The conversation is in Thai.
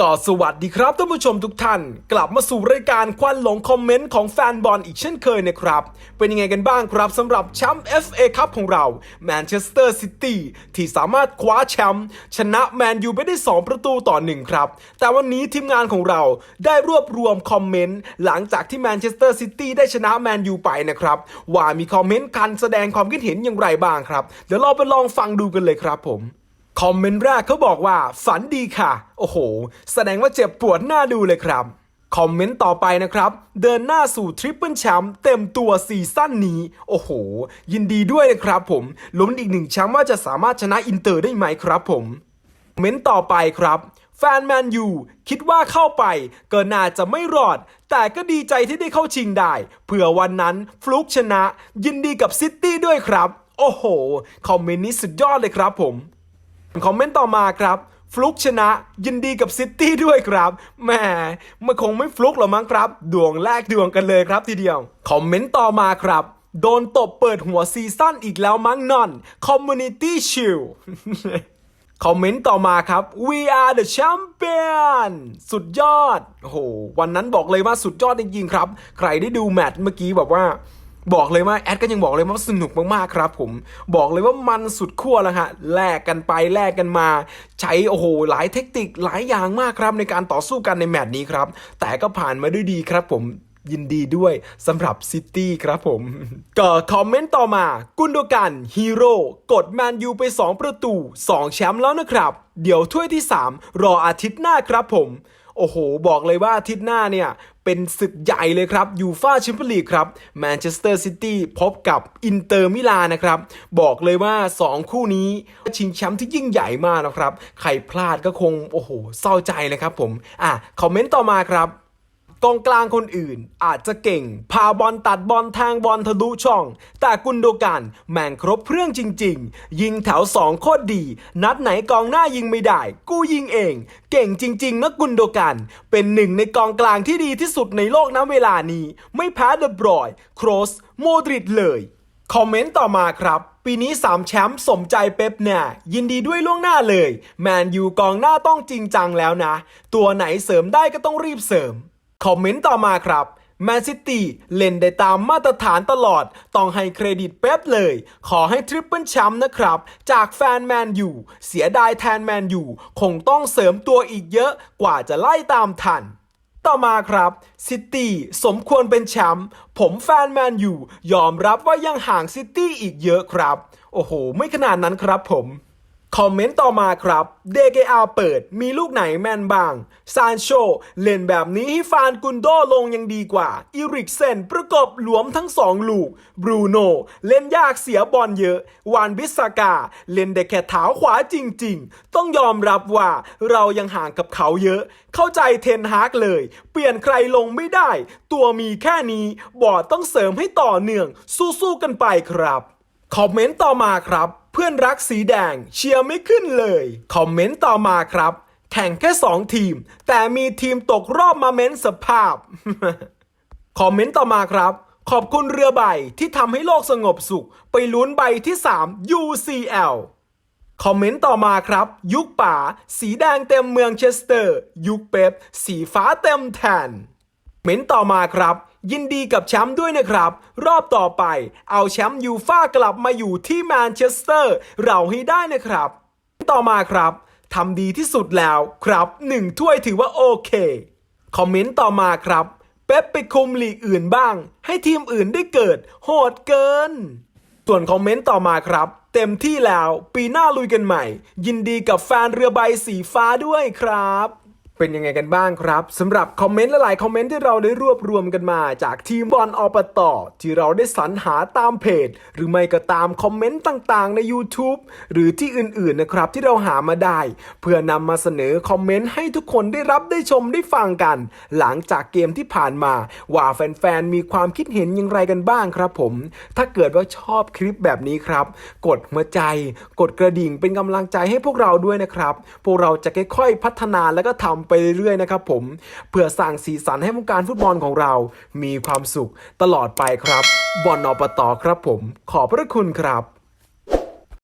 ก็สวัสดีครับท่านผู้ชมทุกท่าน กลับมาสู่รายการควันหลงคอมเมนต์ของแฟนบอลอีกเช่นเคยนะครับ เป็นยังไงกันบ้างครับสำหรับแชมป์ FA คัพของเราแมนเชสเตอร์ซิตี้ที่สามารถคว้าแชมป์ชนะแมนยูไปได้ 2 ประตูต่อ 1 ครับ แต่วันนี้ทีมงานของเราได้รวบรวมคอมเมนต์หลังจากที่แมนเชสเตอร์ซิตี้ได้ชนะแมนยูไปนะครับ ว่ามีคอมเมนต์การแสดงความคิดเห็นอย่างไรบ้างครับ เดี๋ยวเราไปลองฟังดูกันเลยครับผม คอมเมนต์แรกเขาบอกว่า ฝันดีค่ะ โอ้โห แสดงว่าเจ็บปวดหน้าดูเลยครับ คอมเมนต์ต่อไปนะครับ เดินหน้าสู่ทริปเปิลแชมป์เต็มตัวซีซั่นนี้ โอ้โห ยินดีด้วยนะครับผม ลุ้นอีกหนึ่งแชมป์ว่าจะสามารถชนะอินเตอร์ได้ไหมครับผมคอมเมนต์ต่อไปครับแฟนแมนยูคิดว่าเข้าไปก็น่าจะไม่รอด แต่ก็ดีใจที่ได้เข้าชิงได้เผื่อวันนั้นฟลุกชนะ ยินดีกับซิตี้ด้วยครับ โอ้โห คอมเมนต์นี้สุดยอดเลยครับผม คอมเมนต์ต่อมาครับฟลุกชนะยินดีกับซิตี้ด้วยครับแหมมันคงไม่ฟลุกหรอมั้งครับ ดวงแรกดวงกันเลยครับทีเดียว คอมเมนต์ต่อมาครับ โดนตบเปิดหัวซีซั่นอีกแล้วมั้งนอน Community Shield คอมเมนต์ต่อมาครับ we are the champion สุดยอด โอ้โห วันนั้นบอกเลยว่าสุดยอดจริงๆครับ ใครได้ดูแมตช์เมื่อกี้แบบว่า บอกเลยว่าแอดก็ยังบอกเลยว่าสนุกมากๆครับผมบอกเลยว่ามันสุดขั้วแล้วฮะแลกกันไปแลกกันมา ใช้โอ้โหหลายเทคนิคหลายอย่างมากครับในการต่อสู้กันในแมตช์นี้ครับ แต่ก็ผ่านมาด้วยดีครับผมยินดีด้วยสำหรับซิตี้ครับผม ก็คอมเมนต์ต่อมา กุนโดกันฮีโร่กดแมนยูไป 2 ประตู 2 แชมป์แล้วนะครับ เดี๋ยวถ้วยที่ 3 รออาทิตย์หน้าครับผม โอ้โห บอกเลยว่าอาทิตย์หน้าเนี่ย เป็นศึกใหญ่เลยครับยูฟาแชมเปี้ยนลีกครับแมนเชสเตอร์ซิตี้พบกับอินเตอร์มิลานนะครับ บอกเลยว่า 2 คู่นี้ ชิงแชมป์ที่ยิ่งใหญ่มากนะครับ ใครพลาดก็คง โอ้โห เศร้าใจนะครับผม อะ คอมเมนต์ต่อมาครับ กองกลางคนอื่น อาจจะเก่ง พาบอลตัดบอลแทงบอลทะลุช่อง แต่กุนโดกันแม่งครบเครื่องจริง ๆ ยิงแถวสองโคตรดี นัดไหนกองหน้ายิงไม่ได้ กูยิงเอง เก่งจริงๆนะกุนโดกัน เป็นหนึ่งในกองกลางที่ดีที่สุดในโลกณเวลานี้ ไม่แพ้เดบรอยโครส โมดริดเลยคอมเมนต์ต่อมาครับปีนี้ 3 แชมป์สมใจเป๊ปเนี่ย ยินดีด้วยล่วงหน้าเลย แมนยูกองหน้าต้องจริงจังแล้วนะ ตัวไหนเสริมได้ก็ต้องรีบเสริม คอมเมนต์ต่อมาครับแมนซิตี้เล่นได้ตามมาตรฐานตลอด ต้องให้เครดิตเป๊ปเลย ขอให้ทริปเปิลแชมป์นะครับ จากแฟนแมนยูเสียดายแทนแมนยูคงต้องเสริมตัวอีกเยอะกว่าจะไล่ตามทัน ต่อมาครับซิตี้สมควรเป็นแชมป์ผมแฟนแมนยูยอมรับว่ายังห่างซิตี้อีกเยอะครับ โอ้โห ไม่ขนาดนั้นครับผม คอมเมนต์ต่อมาครับ DKR เปิดมีลูกไหนแมนบ้างซานโชเล่นแบบนี้ให้ฟานกุนโดลงยังดีกว่า อิริกเซนประกบหลวมทั้งสองลูก บรูโนเล่นยากเสียบอลเยอะ วานบิสากา เล่นได้แค่เท้าขวาจริงๆ ต้องยอมรับว่าเรายังห่างกับเขาเยอะ เข้าใจเทนฮากเลย เปลี่ยนใครลงไม่ได้ ตัวมีแค่นี้ บอร์ดต้องเสริมให้ต่อเนื่อง สู้ๆกันไปครับคอมเมนต์ต่อมาครับ อนรักสีแดงเชียร์ไม่ขึ้นเลย คอมเมนต์ต่อมาครับ แข่งแค่ 2 ทีม แต่มีทีมตกรอบมาเม้นสภาพ คอมเมนต์ต่อมาครับ ขอบคุณเรือใบที่ทำให้โลกสงบสุข ไปลุ้นใบที่ 3 UCL คอมเมนต์ต่อมาครับ ยุคป่า สีแดงเต็มเมืองเชสเตอร์ ยุคเป๊ปสีฟ้าเต็มแทนเม้นต่อมาครับ ยินดีกับแชมป์ด้วยนะครับ รอบต่อไป เอาแชมป์ยูฟ่ากลับมาอยู่ที่แมนเชสเตอร์ เราให้ได้นะครับ ต่อมาครับทำดีที่สุดแล้วครับหนึ่งถ้วยถือว่าโอเค คอมเมนต์ต่อมาครับ เป๊ปไปคุมลีกอื่นบ้าง ให้ทีมอื่นได้เกิด โหดเกิน ส่วนคอมเมนต์ต่อมาครับ เต็มที่แล้ว ปีหน้าลุยกันใหม่ ยินดีกับแฟนเรือใบสีฟ้าด้วยครับ เป็นยังไงกันบ้างครับสำหรับคอมเมนต์หลายๆคอมเมนต์ที่เราได้รวบรวมกันมา จากทีมบอลอปตอที่เราได้สรรหาตามเพจ หรือไม่ก็ตามคอมเมนต์ต่างๆ ใน YouTube หรือที่อื่นๆนะครับที่เราหามาได้ เพื่อนำมาเสนอคอมเมนต์ให้ทุกคนได้รับได้ชมได้ฟังกัน หลังจากเกมที่ผ่านมา ว่าแฟนๆมีความคิดเห็นอย่างไรกันบ้างครับผม ถ้าเกิดว่าชอบคลิปแบบนี้ครับ กดหัวใจ กดกระดิ่งเป็นกำลังใจให้พวกเราด้วยนะครับพวกเราจะค่อยๆพัฒนาแล้วก็ทำไปเรื่อยๆนะครับผมเพื่อสร้างสีสันให้วงการฟุตบอลของเรา มีความสุขตลอดไปครับบอลนอปตครับผม ขอบพระคุณครับ